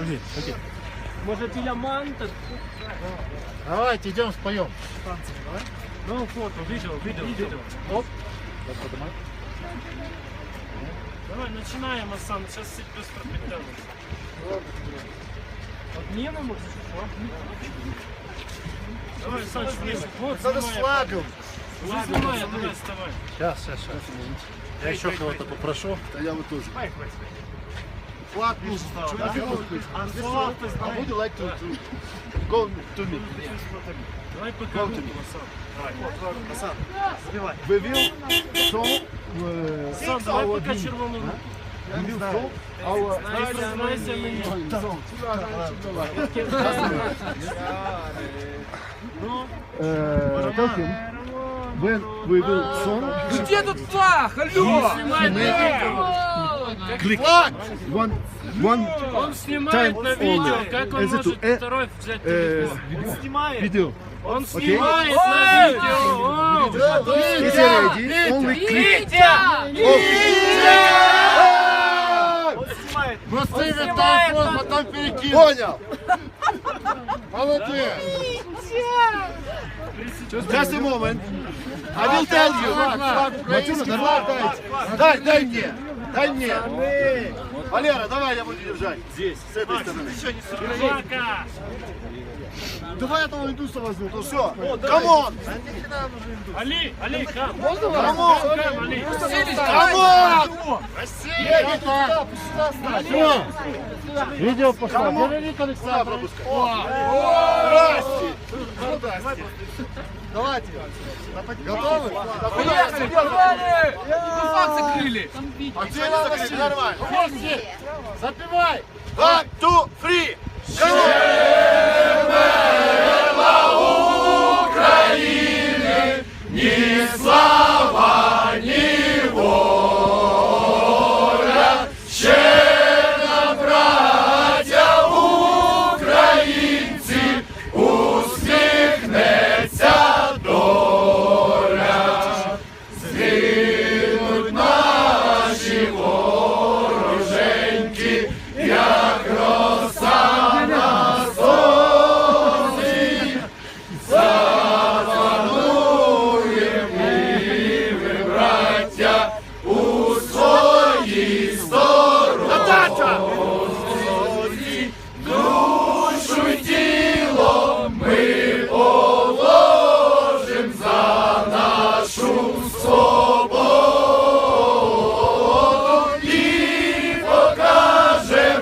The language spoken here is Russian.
Окей, окей. Може біля манта? Давайте идем споем. Ну, фото, видео, видео, видео. Оп. Давай, начинаем, Асан, сейчас все быстро подтянутся. Отмену Давай, Саныч, ближе. Вот, Надо с снимай. флагом. Уже снимай, давай, вставай. Сейчас, сейчас, сейчас. Я еще кого-то попрошу. А я вот тоже. Флаг нужен. А слова ты I знаешь? would like to, to go to me. Давай покажу, Асан. We will show uh, Асан, давай our пока hymn. червону руку. We will show our Знайся, знайся мені. Ну, uh, tell him when we will song. Где тут флаг? Алло! снимай на видео. Click one one Он снимает Time на видео, only. как он Is it может to- э, второй взять uh, телефон. video. Он снимает на видео. О, Is it ready? Only click. Просто телефон, потом перекинь. Понял. Молодец. Just a moment. I will tell you. Матюша, давай, дай. Дай, дай мне. Дай мне. Валера, давай я буду держать. Здесь, с этой стороны. Собака. Давай я того индуса возьму, то все. Камон! Али, Али, кам. Камон! Кам, Али. Камон! Все. Видео пошло. Вероник Александр. Здрасте! Давайте. Готовы? Погнали! Вы флаг закрыли! А где они закрыли? Нормально. Запивай. One, two, three. On!